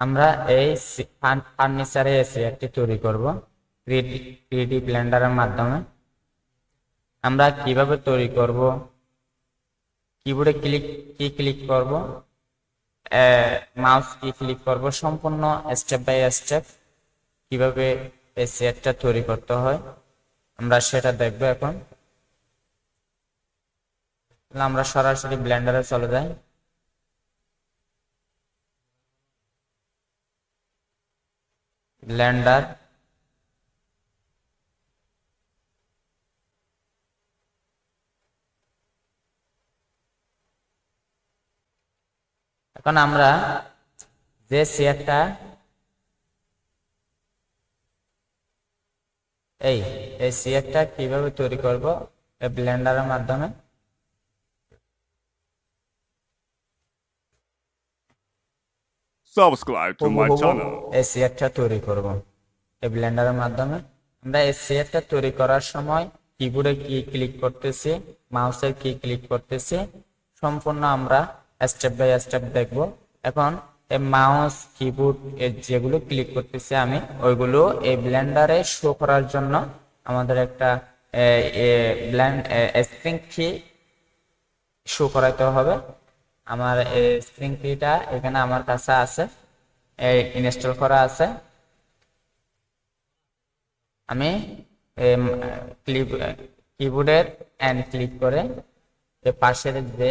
আমরা এই ফার্নিচারে এসি একটি তৈরি করব। থ্রিডি ব্লেন্ডারের মাধ্যমে। আমরা কীভাবে তৈরি করব? কিবোর্ডে ক্লিক কি ক্লিক করব? মাউস কি ক্লিক করব? সম্পূর্ণ স্টেপ বাই স্টেপ কীভাবে এই সেটটা তৈরি করতে হয়, আমরা সেটা দেখব এখন। আমরা সরাসরি ব্লেন্ডারে চলে যাই। ব্লেন্ডার। এখন আমরা যে শেয়ারটা এই এই শেয়ারটা কীভাবে তৈরি করব এই ব্লেন্ডারের মাধ্যমে? Subscribe to my হুবহু channel. এই তৈরি করব। এই ব্লেন্ডারের মাধ্যমে। আমরা এই শেয়ারটা তৈরি করার সময় কিবোর্ডে কি ক্লিক করতেছি মাউসের কি ক্লিক করতেছি সম্পূর্ণ আমরা স্টেপ বাই স্টেপ দেখব। এখন এই মাউস কিবোর্ড যেগুলো ক্লিক করতেছি আমি ওইগুলো এই ব্লেন্ডারে শো করার জন্য আমাদের একটা ব্ল্যান্ড স্প্রিং কি শো করাইতে হবে। আমার স্প্রিং কিটা এখানে আমার কাছে আছে। এই ইনস্টল করা আছে। আমি ক্লিপ কিবোর্ডের অ্যান্ড ক্লিক করে পাশের যে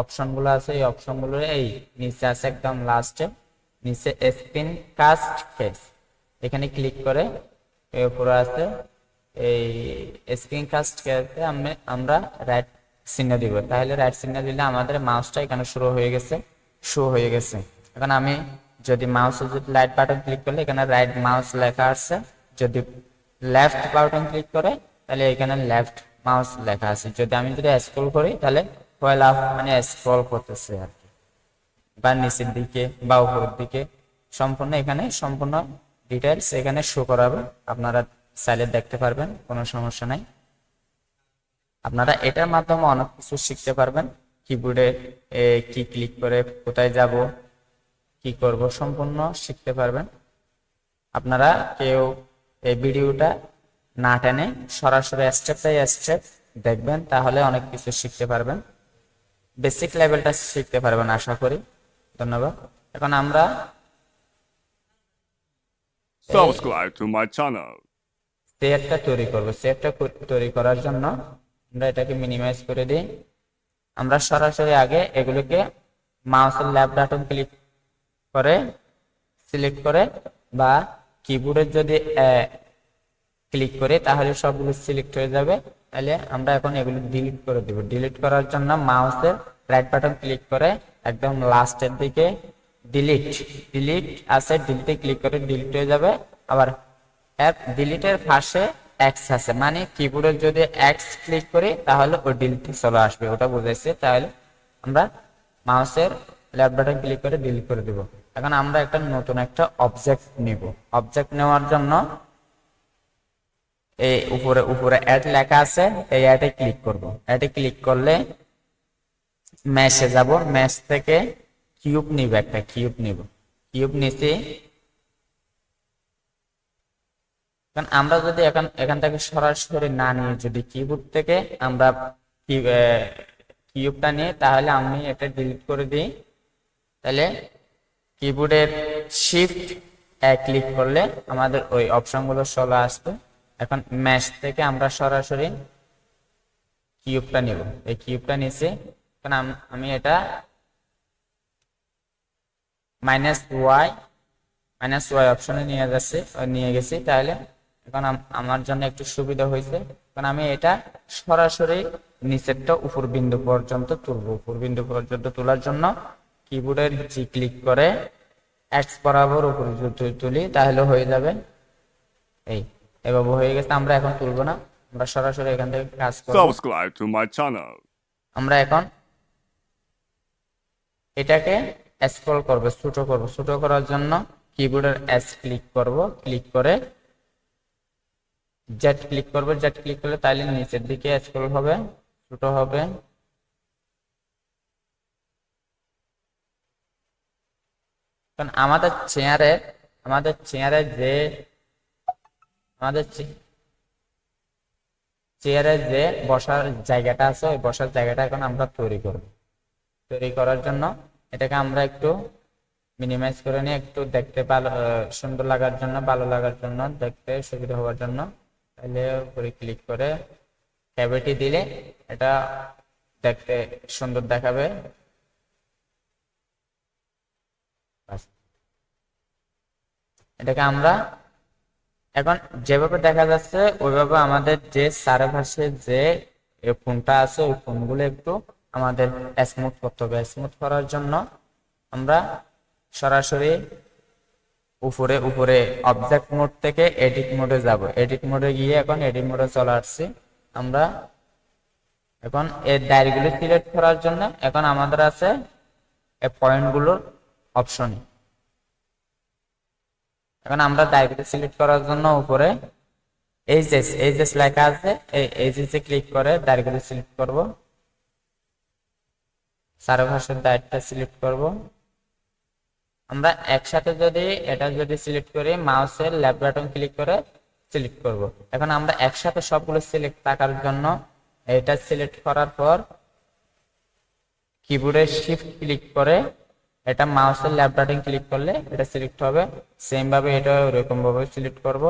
অপশনগুলো আছে, এই অপশনগুলো এই নিচে আছে একদম লাস্টে নিচে স্ক্রিন কাস্ট ফেস এখানে ক্লিক করে উপরে আছে। এই স্ক্রিন কাস্ট আমরা রাইট চিহ্ন দিব। তাহলে রাইট চিহ্ন দিলে আমাদের মাউসটা এখানে শুরু হয়ে গেছে। শো হয়ে গেছে। এখন আমি যদি মাউস যদি লাইট বাটন ক্লিক করলে, এখানে রাইট মাউস লেখা আছে। যদি লেফট বাটন ক্লিক করে, তাহলে এখানে লেফট মাউস লেখা আছে। যদি আমি যদি স্ক্রল করি, তাহলে পয়লা মানে স্ক্রল করতেছে আর কি। বা নিচের দিকে বা উপরের দিকে। সম্পূর্ণ এখানে, সম্পূর্ণ ডিটেলস এখানে শো করাবে। আপনারা চাইলে দেখতে পারবেন, কোনো সমস্যা নাই। আপনারা এটার মাধ্যমে অনেক কিছু শিখতে পারবেন। কিবোর্ডে কি ক্লিক করে কোথায় যাব কি করব সম্পূর্ণ শিখতে পারবেন। আপনারা কেউ এই ভিডিওটা না টেনে সরাসরি স্টেপ বাই স্টেপ দেখবেন তাহলে অনেক কিছু শিখতে পারবেন। বেসিক লেভেলটা শিখতে পারবেন আশা করি। ধন্যবাদ। এখন আমরা Subscribe to my channel. সেটটা তৈরি করব। সেটটা তৈরি করার জন্য আমরা এটাকে মিনিমাইজ করে দিই। আমরা সরাসরি আগে এগুলোকে মাউসের ল্যাব বাটন ক্লিক করে সিলেক্ট করে বা কিবোর্ডের যদি ক্লিক করে তাহলে সবগুলো সিলেক্ট হয়ে যাবে। তাহলে আমরা এখন এগুলো ডিলিট করে দেব। ডিলিট করার জন্য মাউসের রাইট বাটন ক্লিক করে একদম লাস্টের দিকে ডিলিট ডিলিট আছে ডিলিটে ক্লিক করে ডিলিট হয়ে যাবে। আবার অ্যাপ ডিলিটের পাশে এক্স আছে। মানে কিবোর্ডে যদি এক্স ক্লিক করি, তাহলে ওই ডিলিটে চলে আসবে। ওটা বুঝাইছে তাহলে আমরা মাউসের লেফট বাটন ক্লিক করে ডিলিট করে দিব। এখন আমরা একটা নতুন একটা অবজেক্ট নিব। অবজেক্ট নেওয়ার জন্য এই উপরে উপরে অ্যাড লেখা আছে, এই অ্যাডে ক্লিক করব। অ্যাডে ক্লিক করলে ম্যাশে যাব। ম্যাশ থেকে কিউব নিব একটা কিউব নিব। কিউব নিচে কারণ আমরা যদি এখন, এখান থেকে সরাসরি না নিয়ে যদি কিবোর্ড থেকে আমরা কিউবটা নিয়ে, তাহলে আমি এটা ডিলিট করে দিই। তাহলে কিবোর্ডের শিফট এক ক্লিক করলে আমাদের ওই অপশনগুলো চলে আসবে। এখন ম্যাশ থেকে আমরা সরাসরি কিউবটা নিব। এই কিউবটা নিচে এখন আমি এটা মাইনাস ওয়াই মাইনাস ওয়াই অপশনে নিয়ে যাচ্ছে, নিয়ে গেছি। তাহলে এখন আমার জন্য একটু সুবিধা হয়েছে। কারণ আমি এটা সরাসরি নিচেরটা উপর বিন্দু পর্যন্ত তুলবো। উপর বিন্দু পর্যন্ত তোলার জন্য কিবোর্ডের জি ক্লিক করে এক্স বরাবর উপর তুলি তাহলে হয়ে যাবে। এই এভাবে হয়ে গেছে আমরা এখন তুলবো না। আমরা সরাসরি এখান থেকে কাজ করব। Subscribe to my channel. আমরা এখন এটাকে স্ক্রল করব ছোট করব। ছোট করার জন্য কিবোর্ডের এস ক্লিক করব। ক্লিক করে জেড ক্লিক করব জেড ক্লিক করলে তাহলে নিচের দিকে স্ক্রল হবে, ছোট হবে। কারণ আমাদের চেয়ারে আমাদের চেয়ারে যে, আমাদের চেয়ারে যে বসার জায়গাটা আছে, ওই বসার জায়গাটা এখন আমরা তৈরি করব। তৈরি করার জন্য এটাকে আমরা একটু মিনিমাইজ করে নিয়ে, একটু দেখতে ভালো, সুন্দর লাগার জন্য, ভালো লাগার জন্য, দেখতে সুবিধা হওয়ার জন্য তাহলে উপরে ক্লিক করে ক্যাভিটি দিলে এটা দেখতে সুন্দর দেখাবে। এটাকে আমরা এখন যেভাবে দেখা যাচ্ছে, ওইভাবে আমাদের যে চারপাশে যে ফোনটা আছে, ওই ফোনগুলো একটু আমাদের স্মুথ করতে হবে। স্মুথ করার জন্য আমরা সরাসরি উপরে উপরে অবজেক্ট মোড থেকে এডিট মোডে যাব। এডিট মোডে গিয়ে এখন এডিট মোডে চলে আসছি। আমরা এখন এই ডায়েরিগুলো সিলেক্ট করার জন্য এখন আমাদের আছে এই পয়েন্টগুলোর অপশন এখন আমরা ডায়েরিগুলো সিলেক্ট করার জন্য উপরে এই যে এই যে লেখা আছে। এই এই যে ক্লিক করে ডায়েরিগুলো সিলেক্ট করব। সার্ভাসের ডায়েরিটা সিলেক্ট করব। আমরা একসাথে যদি এটা যদি সিলেক্ট করি মাউসের লেফট বাটন ক্লিক করে সিলেক্ট করব। এখন আমরা একসাথে সবগুলো সিলেক্ট থাকার জন্য এটা সিলেক্ট করার পর কিবোর্ডে শিফট ক্লিক করে এটা মাউসের লেফট বাটন ক্লিক করলে এটা সিলেক্ট হবে। সেম ভাবে এটা ওরকম ভাবে সিলেক্ট করব।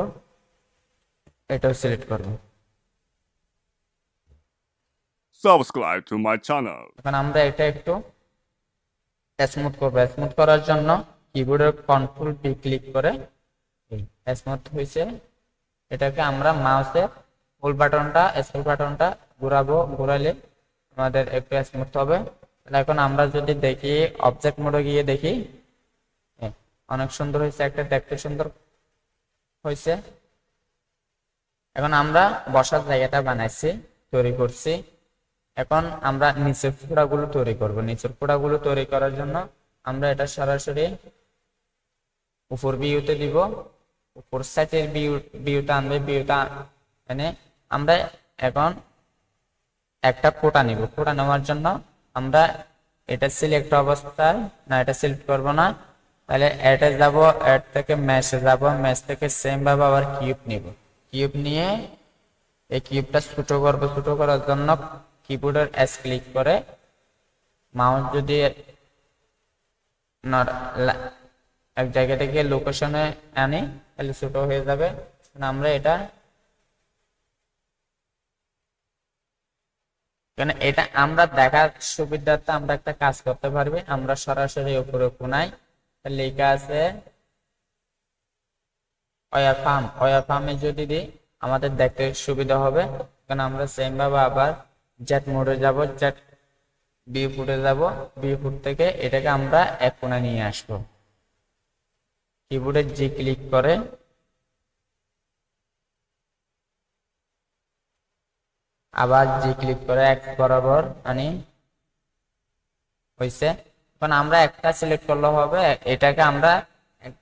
এটাও সিলেক্ট করব। Subscribe to my channel. এখন আমরা এটা একটু স্মুথ করব। স্মুথ করার জন্য কিবোর্ডের কন্ট্রোল বি ক্লিক করে স্মুথ হয়েছে এটাকে আমরা মাউসের ফুল বাটনটা স্কুল বাটনটা ঘোরাবো ঘোরালে আমাদের একটু স্মুথ হবে। এখন আমরা যদি দেখি অবজেক্ট মোডে গিয়ে দেখি অনেক সুন্দর হয়েছে একটা দেখতে সুন্দর হয়েছে এখন আমরা বসার জায়গাটা বানাইছি, তৈরি করছি। এখন আমরা নিচের ফোড়াগুলো তৈরি করব। নিচের ফোড়াগুলো তৈরি করার জন্য আমরা এটা সরাসরি উপর ভিউতে দিব। উপর সাইডের ভিউ ভিউটা আনবে। ভিউটা এনে আমরা এখন একটা কোটা নিব। কোটা নেওয়ার জন্য আমরা এটা সিলেক্ট অবস্থায়, না এটা সিলেক্ট করব না, তাহলে অ্যাডে যাব অ্যাড থেকে ম্যাচে যাব ম্যাচ থেকে সেম ভাবে আবার কিউব নিব। কিউব নিয়ে এই কিউবটা ছোট করব। ছোট করার জন্য কিবোর্ডের এস ক্লিক করে মাউস যদি এক জায়গা থেকে লোকেশনে আনি, তাহলে ছোট হয়ে যাবে। আমরা এটা কেন এটা আমরা দেখার সুবিধার্থে আমরা একটা কাজ করতে পারবি। আমরা সরাসরি উপরে কোনায় লেখা আছে অয়া ফার্ম অয়া ফার্মে যদি দিই, আমাদের দেখতে সুবিধা হবে। কারণ আমরা সেম ভাবে আবার জ্যাট মোডে যাব, জ্যাট বি ফুটে যাব বি ফুট থেকে এটাকে আমরা এক কোণে নিয়ে আসব। কিবোর্ডে জি ক্লিক করে, আবার জি ক্লিক করে এক বরাবর আনি হয়েছে এখন আমরা একটা সিলেক্ট করলে হবে, এটাকে আমরা,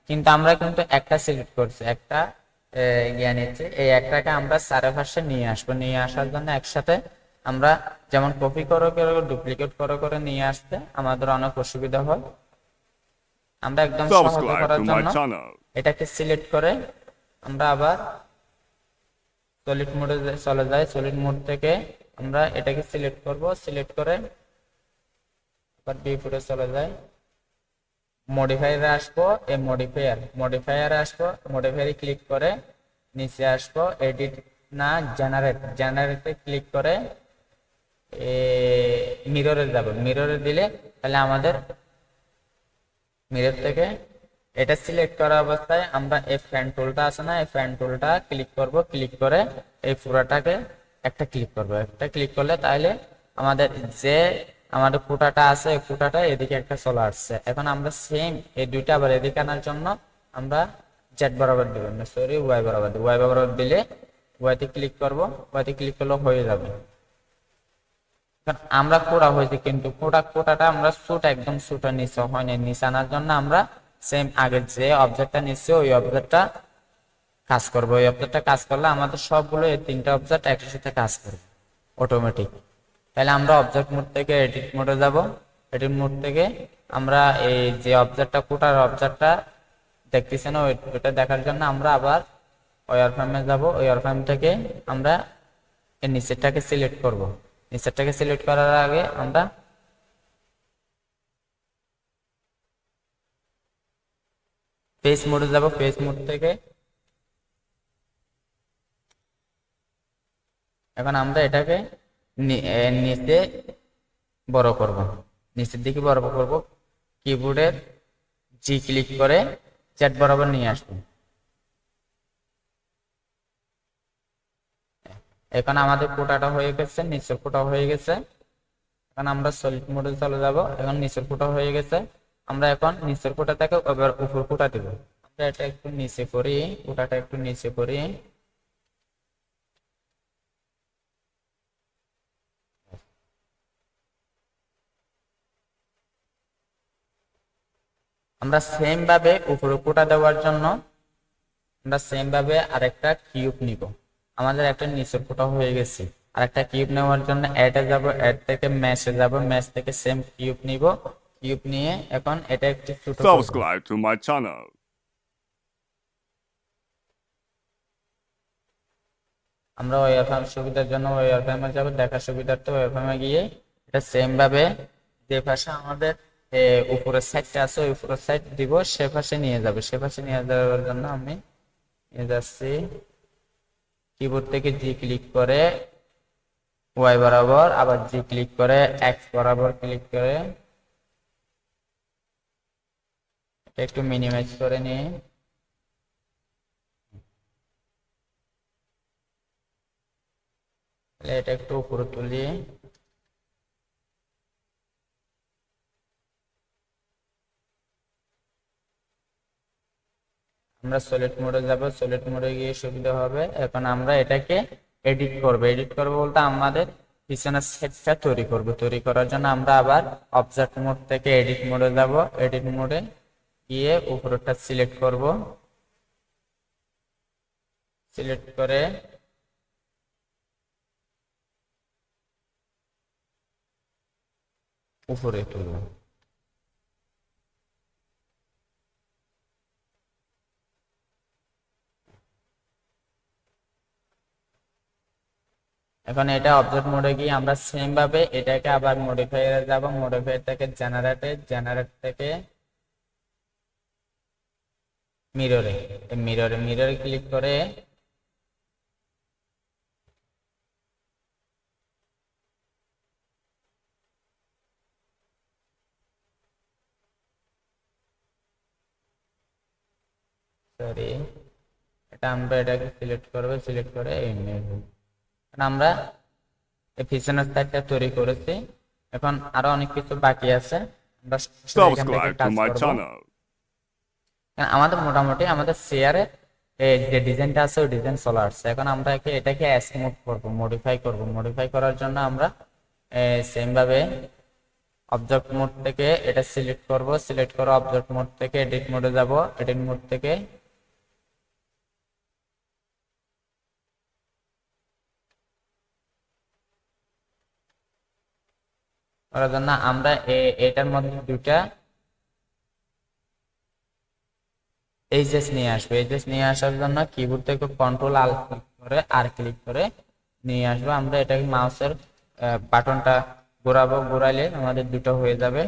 কিন্তু আমরা কিন্তু একটা সিলেক্ট করছি, একটা নিচ্ছি। এই একটাকে আমরা চারপাশে নিয়ে আসব, নিয়ে আসার জন্য একসাথে আমরা যেমন কপি করে করে ডুপ্লিকেট করে করে নিয়ে আসতে আমাদের অনেক অসুবিধা হয়। আমরা একদম সহজে করার জন্য. এটাকে সিলেক্ট করে আমরা আবার সলিড মোডে চলে যাই। সলিড মোড থেকে আমরা এটাকে সিলেক্ট করব। সিলেক্ট করে আবার বি ফুটে চলে যাই। মডিফায়ারে আসব এই মডিফায়ার মডিফায়ারে আসব মডিফায়ারে ক্লিক করে নিচে আসব এডিট না জেনারেট জেনারেটে ক্লিক করে মিররে যাব মিররে দিলে তাহলে আমাদের মিরর থেকে এটা সিলেক্ট করা অবস্থায় আমরা এই ফ্যান টুলটা আছে না, এই ফ্যান টুলটা ক্লিক করব। ক্লিক করে এই পুরাটাকে একটা ক্লিক করব। একটা ক্লিক করলে তাহলে আমাদের যে আমাদের ফুটাটা আছে ফুটাটা এদিকে একটা চলে আসছে। এখন আমরা সেম এই দুইটা আবার এদিকে আনার জন্য আমরা জেড বরাবর দেবো। না সরি ওয়াই বরাবর ওয়াই বরাবর দিলে ওয়াইতে ক্লিক করব। ওয়াইতে ক্লিক করলে হয়ে যাবে। আমরা কোড়া হয়েছে, কিন্তু কোটা, কোটাটা আমরা সুট একদম সুটের নিচে হয়নি। নিচে আনার জন্য আমরা সেম আগের যে অবজেক্টটা নিচ্ছে, ওই অবজেক্টটা কাজ করবে। ওই অবজেক্টটা কাজ করলে আমাদের সবগুলো এই তিনটা অবজেক্ট একসাথে কাজ করবে অটোমেটিক তাহলে আমরা অবজেক্ট মোড থেকে এডিট মোডে যাব। এডিট মোড থেকে আমরা এই যে অবজেক্টটা কোটার অবজেক্টটা দেখতেছি না ওইটা দেখার জন্য আমরা আবার ওয়ার ফ্রেমে যাব। ওয়ার ফ্রেম থেকে আমরা এর নিচেরটাকে সিলেক্ট করব। নিচেরটাকে সিলেক্ট করার আগে আমরা ফেস মোডে যাব। ফেস মোড থেকে এখন আমরা এটাকে নিচে বড় করব। নিচের দিকে বড় করব। কিবোর্ডের জি ক্লিক করে চ্যাট বরাবর নিয়ে আসব। এখন আমাদের কোটাটা হয়ে গেছে, নিচের কোটা হয়ে গেছে। এখন আমরা সলিড মোডে চলে যাব। এখন নিচের কোটা হয়ে গেছে। আমরা এখন নিচের কোটা থেকে এবার উপর কোটা দিব। আমরা এটা একটু নিচে করি, কোটাটা একটু নিচে করি। আমরা সেম ভাবে উপরে কোটা দেওয়ার জন্য আমরা সেম ভাবে আরেকটা কিউব নিব। আমাদের একটা নিচের ফোটা হয়ে গেছে আর একটা কিউব নেওয়ার জন্য অ্যাডে যাব অ্যাড থেকে ম্যাচে যাব ম্যাচ থেকে সেম কিউব নিব কিউব নিয়ে এখন এটা একটু ছোট। Subscribe to my channel. আমরা ওয়ারফ্রেম সুবিধার জন্য ওয়ারফ্রেমে যাব দেখার সুবিধার্থে ওয়ারফ্রেমে গিয়ে এটা সেম ভাবে যে পাশে আমাদের এ, উপরের সাইডটা আছে ওই উপরের সাইড দিব সে পাশে নিয়ে যাবে সে পাশে নিয়ে যাওয়ার জন্য আমি নিয়ে যাচ্ছি কিবোর্ড থেকে জি ক্লিক করে ওয়াই বরাবর, আবার জি ক্লিক করে এক্স বরাবর ক্লিক করে। একটু মিনিমাইজ করে নিয়ে এটা একটু উপরে তুলি। আমরা সলিড মোডে যাব সলিড মোডে গিয়ে সুবিধা হবে। এখন আমরা এটাকে এডিট করব। এডিট করব বলতে আমাদের পিছনের সেটটা তৈরি করব। তৈরি করার জন্য আমরা আবার অবজেক্ট মোড থেকে এডিট মোডে যাব। এডিট মোডে গিয়ে উপরটা সিলেক্ট করব। সিলেক্ট করে উপরে তুলব। এখন এটা অবজেক্ট মোডে গিয়ে আমরা সেম ভাবে এটাকে আবার মডিফায়ারে যাব মডিফায়ার থেকে জেনারেটে জেনারেট থেকে মিররে মিররে মিররে ক্লিক করে সরি এটা আমরা এটাকে সিলেক্ট করব সিলেক্ট করে এই আমরা পিছনের সাইডটা তৈরি করেছি। এখন আরও অনেক কিছু বাকি আছে। আমাদের মোটামুটি আমাদের শেয়ারে যে ডিজাইনটা আছে ওই ডিজাইন চলে আসছে। এখন আমরা এটাকে স্মুথ করব মডিফাই করব। মডিফাই করার জন্য আমরা সেম ভাবে অবজেক্ট মোড থেকে এটা সিলেক্ট করব। সিলেক্ট করে অবজেক্ট মোড থেকে এডিট মোডে যাব। এডিট মোড থেকে করার জন্য আমরা এটার মধ্যে দুটা এইচএস নিয়ে আসব। এইচএস নিয়ে আসার জন্য কিবোর্ড থেকে কন্ট্রোল আল ক্লিক করে আর ক্লিক করে নিয়ে আসব। আমরা এটাকে মাউসের বাটনটা ঘোরাবো, ঘোরালে আমাদের দুটো হয়ে যাবে।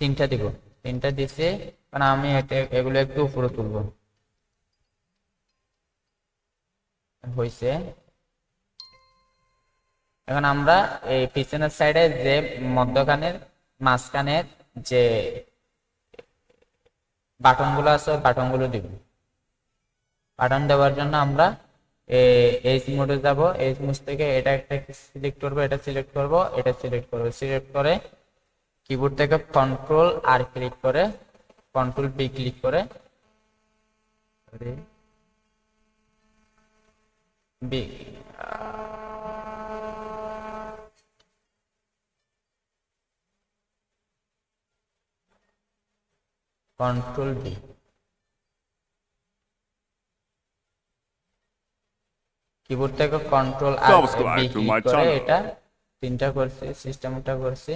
তিনটা দিব। তিনটা দিছি কারণ আমি এটা এগুলো একটু উপরে তুলবো। হয়েছে এখন আমরা এই পিছনের সাইডে যে মধ্যখানের মাঝখানের যে বাটনগুলো আছে, ওই বাটনগুলো দিব। বাটন দেওয়ার জন্য আমরা এইচ মোডে যাব। এইচ মোড থেকে এটা একটা সিলেক্ট করব, এটা সিলেক্ট করব, এটা সিলেক্ট করব। সিলেক্ট করে কিবোর্ড থেকে কন্ট্রোল আর ক্লিক করে কন্ট্রোল বি ক্লিক করে বি কন্ট্রোল বি কিবোর্ড থেকে কন্ট্রোল আর বি করে. এটা তিনটা করছি সিস্টেমটা করছি।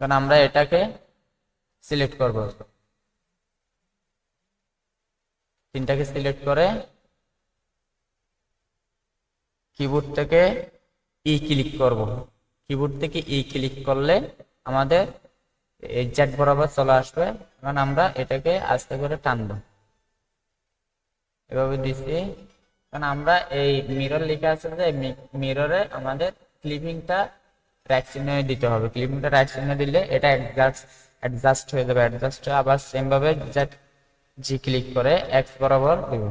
কারণ আমরা এটাকে সিলেক্ট করব। তিনটাকে সিলেক্ট করে কিবোর্ড থেকে ই ক্লিক করব। কিবোর্ড থেকে ই ক্লিক করলে আমাদের জ্যাট বরাবর চলে আসবে, এখন আমরা এটাকে আস্তে করে টানবো। এভাবে দিছি কারণ আমরা এই মিরর লেখা আছে যে মিররে আমাদের ক্লিপিংটা রাইট দিতে হবে। ক্লিপিংটা রাইট চিহ্নে দিলে এটা অ্যাডজাস্ট অ্যাডজাস্ট হয়ে যাবে। অ্যাডজাস্ট হয়ে আবার সেম ভাবে জ্যাট জি ক্লিক করে এক্স বরাবর দিব।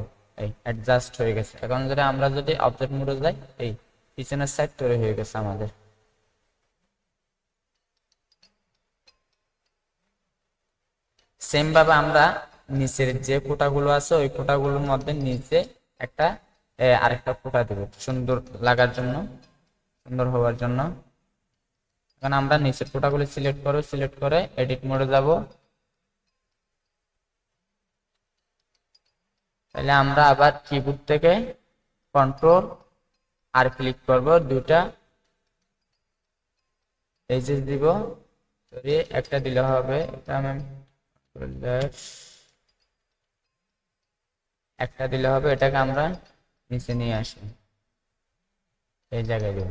এই অ্যাডজাস্ট হয়ে গেছে। এখন যদি আমরা যদি অবজেক্ট মোডে যাই, এই পিছনের সাইড তৈরি হয়ে গেছে আমাদের। সেম ভাবে আমরা নিচের যে ফোঁটাগুলো আছে, ওই ফোঁটাগুলোর মধ্যে নিচে একটা আরেকটা ফোঁটা দেব, সুন্দর লাগার জন্য, সুন্দর হওয়ার জন্য এখন আমরা নিচের ফোঁটাগুলো সিলেক্ট করব সিলেক্ট করে এডিট মোডে যাব তাহলে আমরা আবার কিবোর্ড থেকে কন্ট্রোল আর ক্লিক করব দুটা এইচএস দিব, সরি, একটা দিলে হবে, এটা আমি. একটা দিলে হবে এটাকে আমরা নিচে নিয়ে আসি এই জায়গায় দেব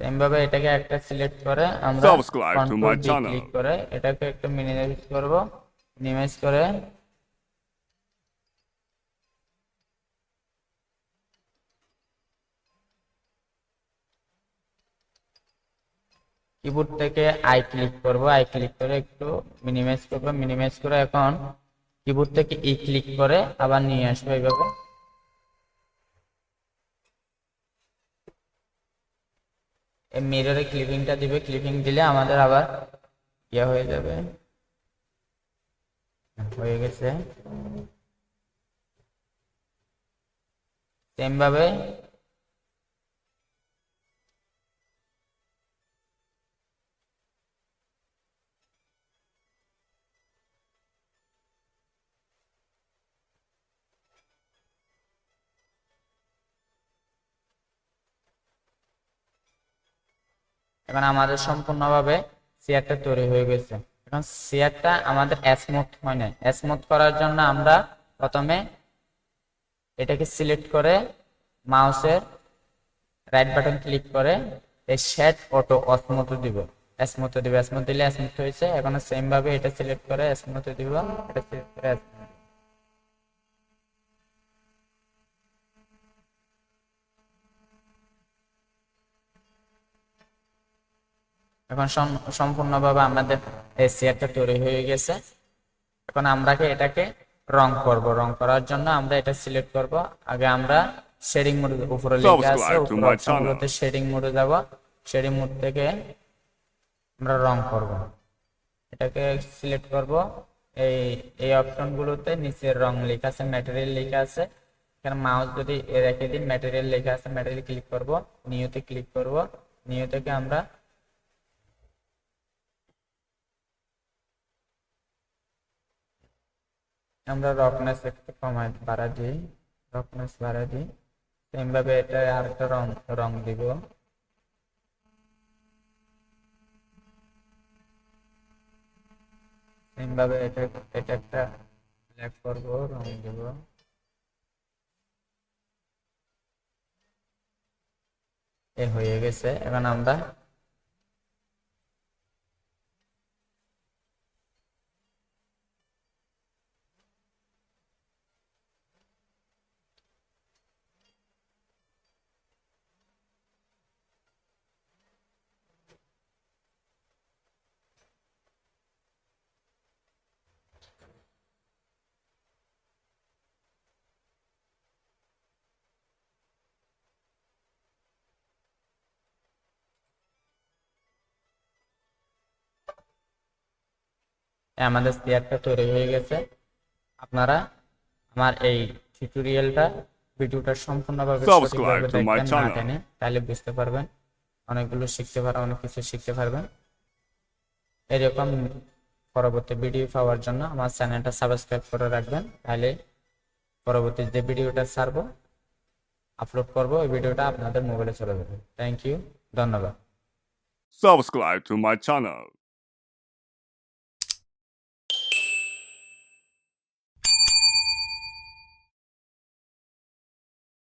সেম ভাবে এটাকে একটা সিলেক্ট করে আমরা. ক্লিক করে এটাকে একটু মিনিমাইজ করব মিনিমাইজ করে কিবোর্ড থেকে আই ক্লিক করব আই ক্লিক করে একটু মিনিমাইজ করব মিনিমাইজ করে এখন কিবোর্ড থেকে ই ক্লিক করে আবার নিয়ে আসব এইভাবে। এই মিররে ক্লিপিংটা দিবে ক্লিপিং দিলে আমাদের আবার ইয়ে হয়ে যাবে। হয়ে গেছে। সেম এখন আমাদের সম্পূর্ণভাবে চেয়ারটা তৈরি হয়ে গেছে। এখন চেয়ারটা আমাদের স্মুথ হয় না স্মুথ করার জন্য আমরা প্রথমে এটাকে সিলেক্ট করে মাউসের রাইট বাটন ক্লিক করে এই শেড অটো অসমত দিব। স্মুথ দিব। স্মুথ দিলে স্মুথ হয়েছে। এখন সেম ভাবে এটা সিলেক্ট করে স্মুথ দিব। এটা সিলেক্ট করে এখন সম- সম্পূর্ণভাবে আমাদের এই চেয়ারটা তৈরি হয়ে গেছে। এখন আমরা এটাকে রং করব। রং করার জন্য আমরা এটা সিলেক্ট করব। আগে আমরা শেডিং মোড উপরে লেখা আছে উপরে শেডিং মোডে যাব। শেডিং মোড থেকে আমরা রং করব। এটাকে সিলেক্ট করব। এই এই অপশনগুলোতে নিচে রং লেখা আছে ম্যাটেরিয়াল লেখা আছে। এখানে মাউস যদি এ রেখে দিন ম্যাটেরিয়াল লেখা আছে ম্যাটেরিয়াল ক্লিক করব নিউতে ক্লিক করব। নিউ থেকে আমরা আমরা রকনেস একটু কমাই, বাড়া দিই, রকনেস বাড়া দিই। সেম ভাবে এটা আরেকটা রং রং দিব। সেম ভাবে এটা এটা একটা ব্ল্যাক করব, রং দিব। এ হয়ে গেছে। এখন আমরা আমাদের চেয়ারটা তৈরি হয়ে গেছে আপনারা আমার এই টিউটোরিয়ালটা ভিডিওটা সম্পূর্ণভাবে. টেনে তাহলে বুঝতে পারবেন অনেকগুলো শিখতে পারবেন অনেক কিছু শিখতে পারবেন এরকম পরবর্তী ভিডিও পাওয়ার জন্য আমার চ্যানেলটা সাবস্ক্রাইব করে রাখবেন তাহলে পরবর্তী যে ভিডিওটা ছাড়বো আপলোড করব ওই ভিডিওটা আপনাদের মোবাইলে চলে যাবে থ্যাংক ইউ ধন্যবাদ Subscribe to my channel.